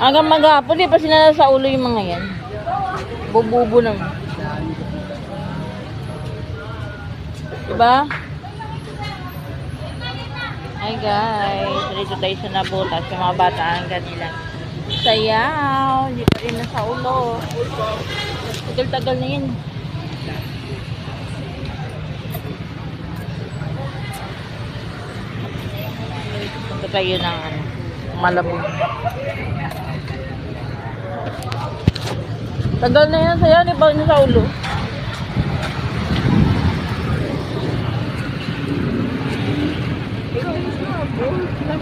Hanggang maghapon, di pa sila sa ulo yung mga yan. Bububo lang. Diba? Hi guys, dito tayo sa nabutas yung mga bata ang kanilang sayaw. Pa rin nasa ulo. Tagal-tagal na yun. kayo ng ano, malabog. Tagal na yan sa'yo, ni Pao sa ulo. Ikaw,